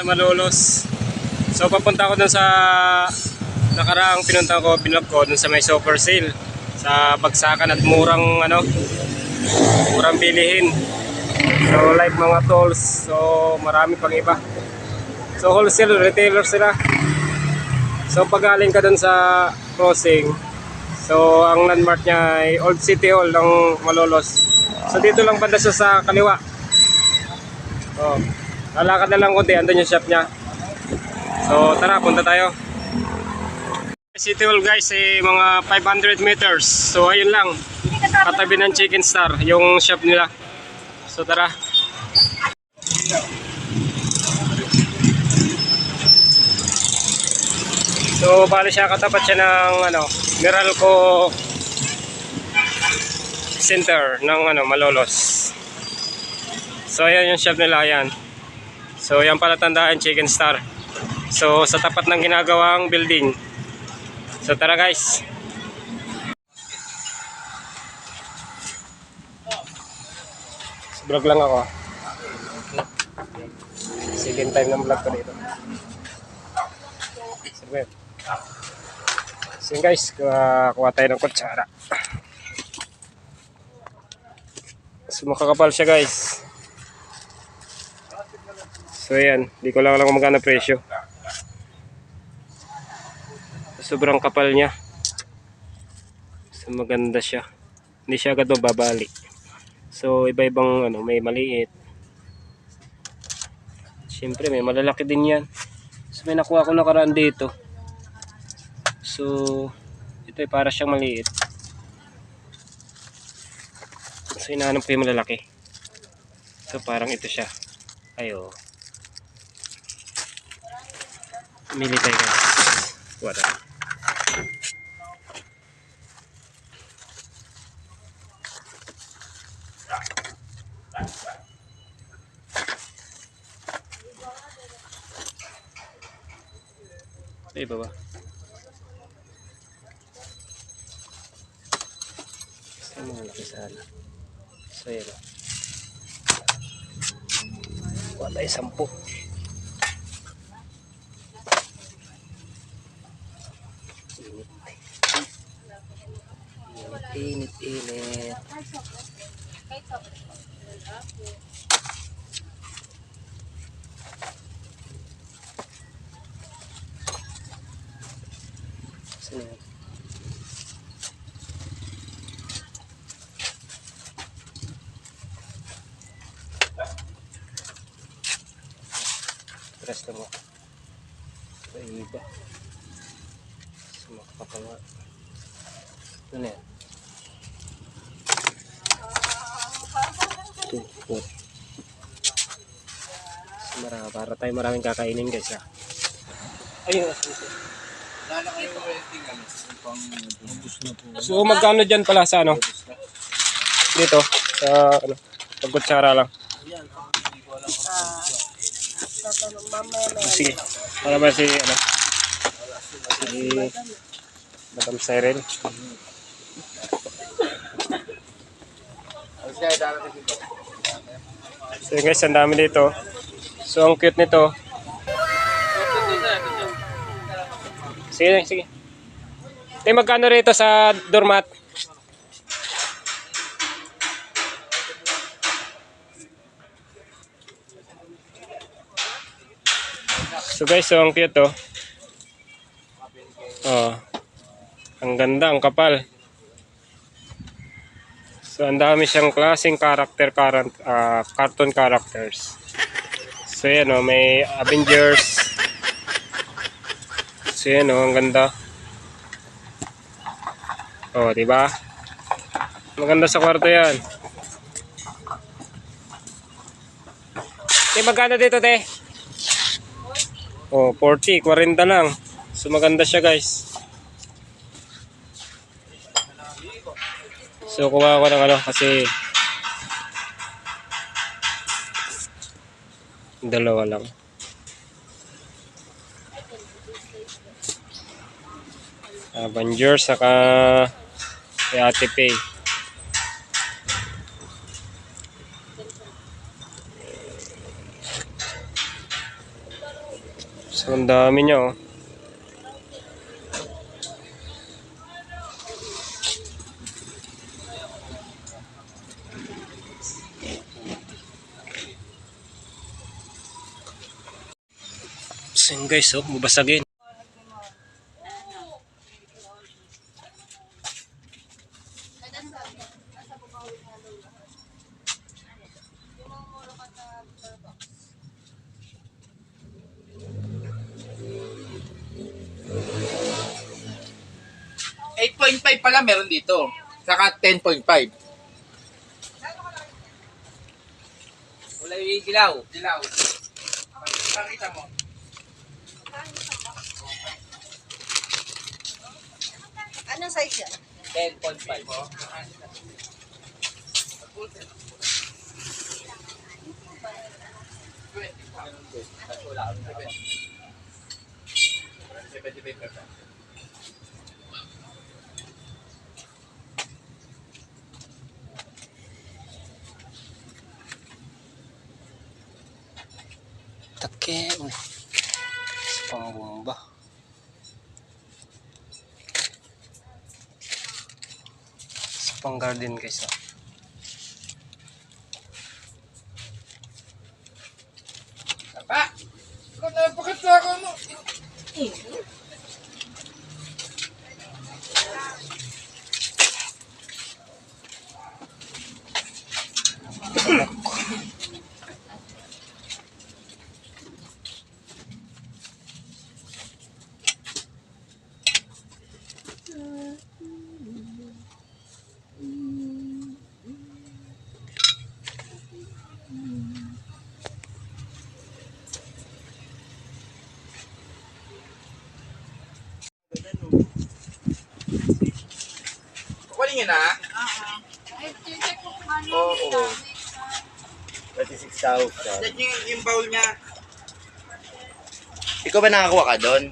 sa Malolos. So papunta ako dun sa nakaraang pinunta ko, binlog ko dun sa may super sale sa bagsakan at murang ano murang bilihin. So like mga tools, so marami pang iba. So wholesale retailer sila. So pag galing ka dun sa crossing, so ang landmark niya ay Old City Hall ng Malolos. So dito lang banda sa kaliwa. Oh. Lalakad na lang konti, andun yung shop niya. So tara, punta tayo. City Hall guys, eh, mga 500 meters. So ayun lang, katabi ng Chicken Star, yung shop nila. So tara. So bali siya katapat siya ng ano, Meralco Center ng ano, Malolos. So ayan yung shop nila yan. So yan pala tandaan Chicken Star. So sa tapat ng ginagawang building. So tara guys. Vlog lang ako. Second time ng vlog ko dito. Sige. So guys, kuha, kuha tayo ng kutsara. So makakapal siya guys. So ayan, di ko lang alam kung magkano presyo. Sobrang kapal niya. So maganda siya. Hindi siya agad mababali. So iba-ibang ano, may maliit. Siyempre may malalaki din yan. So may nakuha ko nakaraan dito. So ito ay para siyang maliit. So hinahanap ko yung malalaki. So parang ito siya. Ayo. Mili tayo guys. Kuha tayo. Sa iba ba? Sa mga laki sana. So yun. o. Kuha tayo sampu. Init, init, init. Saan yan? Resto mo. Sa iba. Sa makakapanga. Ano yan? So, mara, para tayo maraming kakainin guys ha. Ayun. So magkano dyan pala sa ano? Dito. Sa ano? Pagkutsara lang. Sige. Para ba si ano? Si Madam Cyril. So yun guys, ang dami dito. So ang cute nito. Sige, sige. Tay, magkano rito sa doormat? So guys, so ang cute oh. Oh. Ang ganda, ang kapal. So ang dami siyang klaseng character current ah, cartoon characters. So yan oh, may Avengers. So yan oh, ang ganda. Oh, di ba? Maganda sa kwarto 'yan. Te, magkano dito, te? Oh, 40, 40 lang. So maganda siya, guys. So kuha ko ng ano kasi dalawa lang. Avengers saka kay Ate Pay. So, ang dami niya, oh. Yun guys, oh, bubasagin. Eight point five pala meron dito. Saka 10.5. Wala yung dilaw. Dilaw. Pakita mo. Anong size yan? 10.5. Take, pang garden guys, ah. Pa! Kung napakita ako mo. Kukunin niyo na. Oo. 26,000. Yan yung, yung bowl niya. Ikaw ba nakakuha ka doon?